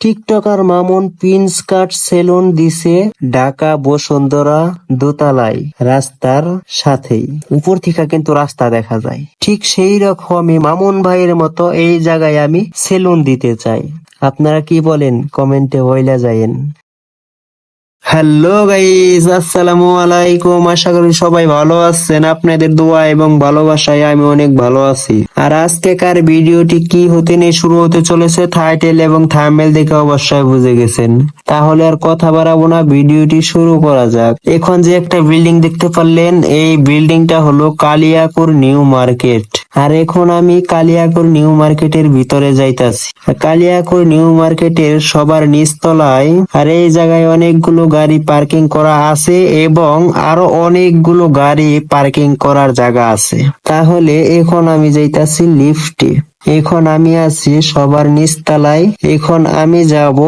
TikToker Mamun Prince cut salon দিছে ঢাকা, বসুন্ধরা, দোতলায়, রাস্তার সাথেই। উপর থেকে কিন্তু রাস্তা দেখা যায়। ঠিক সেই রকমই মামুন ভাইয়ের মতো এই জায়গায় আমি সেলুন দিতে চাই। আপনারা কি বলেন? কমেন্টে বইলা যায়েন। হ্যালো গাইস আসসালামু আলাইকুম। আশা করি সবাই ভালো আছেন। আপনাদের দোয়া এবং ভালোবাসায় আমি অনেক ভালো আছি। আর আজকেকার ভিডিওটি কি হতে নিয়ে শুরু হতে চলেছে থাইটেল এবং থাম্বনেল দেখে অবশ্যই বুঝে গেছেন। তাহলে আর কথা বাড়াবো না, ভিডিওটি শুরু করা যাক। এখন যে একটা বিল্ডিং দেখতে পারলেন, এই বিল্ডিংটা হলো কালিয়াকুর নিউ মার্কেট আর এখন আমি কালিয়াকুর নিউ মার্কেটের ভিতরে যাইতাছি। কালিয়াকুর নিউ মার্কেটের সবার নিচতলায় আর এই জায়গায় অনেকগুলো গাড়ি পার্কিং করা আছে এবং আরও অনেকগুলো গাড়ি পার্কিং করার জায়গা আছে। তাহলে এখন আমি যাইতাছি লিফটে। এখন আমি আছি সবার নিচ নিচতলায়। এখন আমি যাব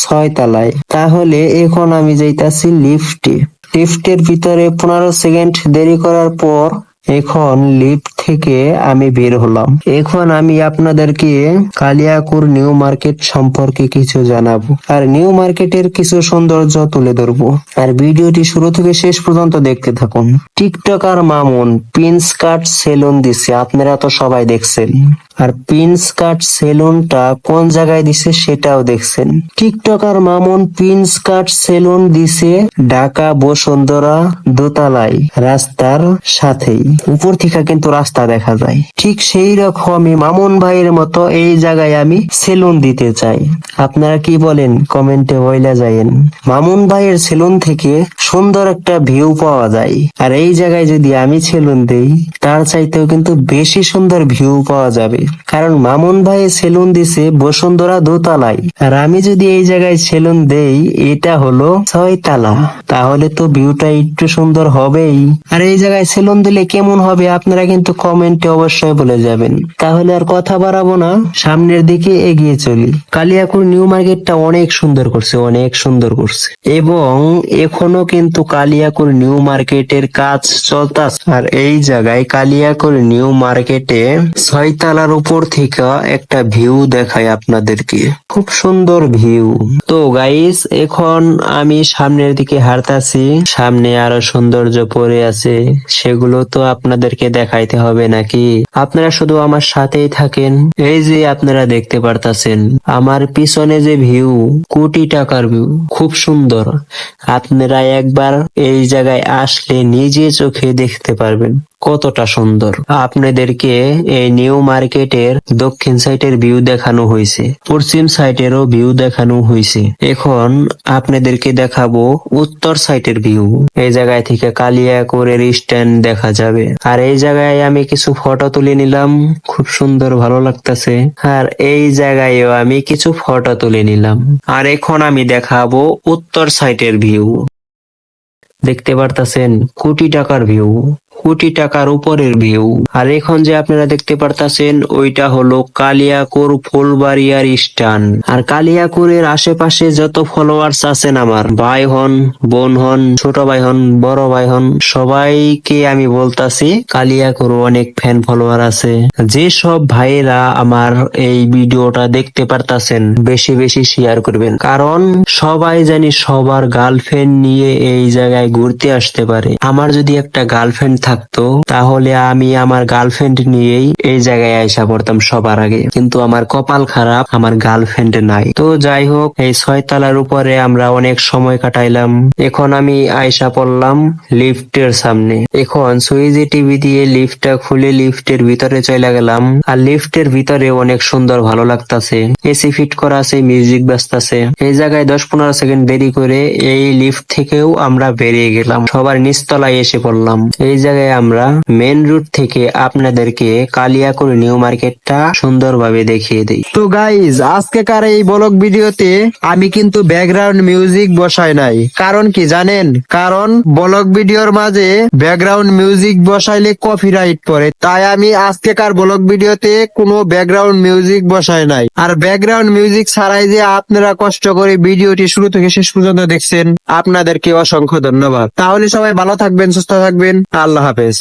ছয় তালায় তাহলে এখন আমি যাইতাছি লিফটে। লিফটের ভিতরে পনেরো সেকেন্ড দেরি করার পর এখন লিফট থেকে আমি বের হলাম। এখন আমি আপনাদেরকে কালিয়াকুর নিউ মার্কেট সম্পর্কে কিছু জানাব। আর নিউ মার্কেটের কিছু সৌন্দর্য তুলে ধরবো। আর ভিডিওটি শুরু থেকে শেষ পর্যন্ত দেখতে থাকুন। TikToker Mamun Prince cut salon দিছে, আপনারা তো সবাই দেখছেন। আর পিন্স কাট সেলুনটা কোন জায়গায় দিছে সেটাও দেখছেন। TikToker Mamun Prince cut salon দিছে ঢাকা বসুন্ধরা দোতলায়, রাস্তার সাথেই। উপর থেকে কিন্তু রাস্তা দেখা যায়। ঠিক সেই রকমই মামুন ভাইয়ের মতো এই জায়গায় আমি সেলুন দিতে চাই। আপনারা কি বলেন? কমেন্টে বইলা যায়েন। মামুন ভাইয়ের সেলুন থেকে সুন্দর একটা ভিউ পাওয়া যায়। আর এই জায়গায় যদি আমি সেলুন দেই, তার চাইতেও কিন্তু বেশি সুন্দর ভিউ পাওয়া যাবে। কারণ মামুন ভাই সেলুন দিছে, বসুন্ধরা দোতলায়। আর আমি যদি এই জায়গায় সেলুন দেই, এটা হলো ছয় তালা তাহলে তো ভিউটা একটু সুন্দর হবেই। আর এই জায়গায় সেলুন দিলে কেমন হবে, আপনারা কিন্তু কমেন্টে অবশ্যই বলে যাবেন। তাহলে আর কথা বাড়াবো না, সামনের দিকে এগিয়ে চলি। কালিয়াকুর নিউ মার্কেটটা অনেক সুন্দর করছে, অনেক সুন্দর করছে। এবং এখনও কিন্তু কালিয়াকুর নিউ মার্কেটের কাজ চলতাছে। আর এই জায়গায় কালিয়াকুর নিউ মার্কেটে ছয় ছয়তলার উপর থেকে একটা ভিউ দেখায় আপনাদেরকে। খুব সুন্দর ভিউ তো গাইস এখন আমি সামনের দিকে হারতাছি সামনে আরও সৌন্দর্য পড়ে আছে। সেগুলো তো আপনাদেরকে দেখাইতে হবে নাকি? আপনারা শুধু আমার সাথেই থাকেন। এই যে আপনারা দেখতে পারতাছেন, আমার পিছনে যে ভিউ কোটি টাকার ভিউ খুব সুন্দর। আপনারা একবার এই জায়গায় আসলে নিজে চোখে দেখতে পারবেন। কতটা সুন্দর। আপনাদেরকে এই নিউ মার্কেটের দক্ষিণ সাইডের ভিউ দেখানো হয়েছে, পশ্চিম সাইডেরও ভিউ দেখানো হয়েছে। এখন আপনাদেরকে দেখাবো উত্তর সাইডের ভিউ এই জায়গায় থেকে কালিয়াকুরের স্ট্যান্ড দেখা যাবে। আর এই জায়গায় আমি কিছু ফটো তুলে নিলাম, খুব সুন্দর ভালো লাগতেছে। আর এই জায়গায়ও আমি কিছু ফটো তুলে নিলাম। আর এখন আমি দেখাবো উত্তর সাইডের ভিউ দেখতে পারতাছেন কোটি টাকার ভিউ কোটি টাকার উপরের ভিউ। আর এখন যে আপনারা দেখতে পারতাছেন, ওইটা হলো কালিয়াকুর ফুলবাড়িয়ার স্টান আর কালিয়াকুরের আশেপাশে যত ফলোয়ার্স আছেন আমার, ভাই হন, বোন হন, ছোট ভাই হন, বড় ভাই হন, সবাইকে আমি বলতাছি, কালিয়াকুর অনেক ফ্যান ফলোয়ার আছে। যে সব ভাইয়েরা আমার এই ভিডিওটা দেখতে পারতাছেন, বেশি বেশি শেয়ার করবেন। কারণ সবাই জানি সবার গার্লফ্রেন্ড নিয়ে এই জায়গায় ঘুরতে আসতে পারে। আমার যদি একটা গার্লফ্রেন্ড থাকতো, তাহলে আমি আমার গার্লফ্রেন্ড নিয়েই এই জায়গায় আয়সা পড়তাম সবার আগে। কিন্তু আমার কপাল খারাপ, আমার গার্লফ্রেন্ড নাই। তো যাই হোক, এই ছয়তলার উপরে আমরা অনেক সময় কাটাইলাম। এখন আমি আয়সা পড়লাম লিফটের সামনে। এখন সুইজি টিভি দিয়ে লিফটটা খুলে লিফটের ভিতরে চলে গেলাম। আর লিফটের ভিতরে অনেক সুন্দর ভালো লাগতাছে। এসি ফিট করা আছে, মিউজিক বাজতাছে। এই জায়গায় দশ পনেরো সেকেন্ড দেরি করে এই লিফট থেকেও আমরা বেরিয়ে গেলাম। সবার নিচতলায় এসে পড়লাম। এই জায়গায় আমরা মেন রুট থেকে আপনাদেরকে কালিয়াকুর নিউ মার্কেটটা সুন্দরভাবে দেখিয়ে দিই। তো গাইজ আজকেকার এই ব্লগ ভিডিওতে আমি কিন্তু ব্যাকগ্রাউন্ড মিউজিক বসাই নাই। কারণ কি জানেন? কারণ ব্লগ ভিডিওর মাঝে ব্যাকগ্রাউন্ড মিউজিক বসাইলে কপিরাইট পড়ে। তাই আমি আজকেকার ব্লগ ভিডিওতে কোনো ব্যাকগ্রাউন্ড মিউজিক বসাই নাই। আর ব্যাকগ্রাউন্ড মিউজিক ছাড়াই যে আপনারা কষ্ট করে ভিডিওটি শুরু থেকে শেষ পর্যন্ত দেখছেন, আপনাদেরকে অসংখ্য ধন্যবাদ। তাহলে সবাই ভালো থাকবেন, সুস্থ থাকবেন। আল্লাহ হাফেজ।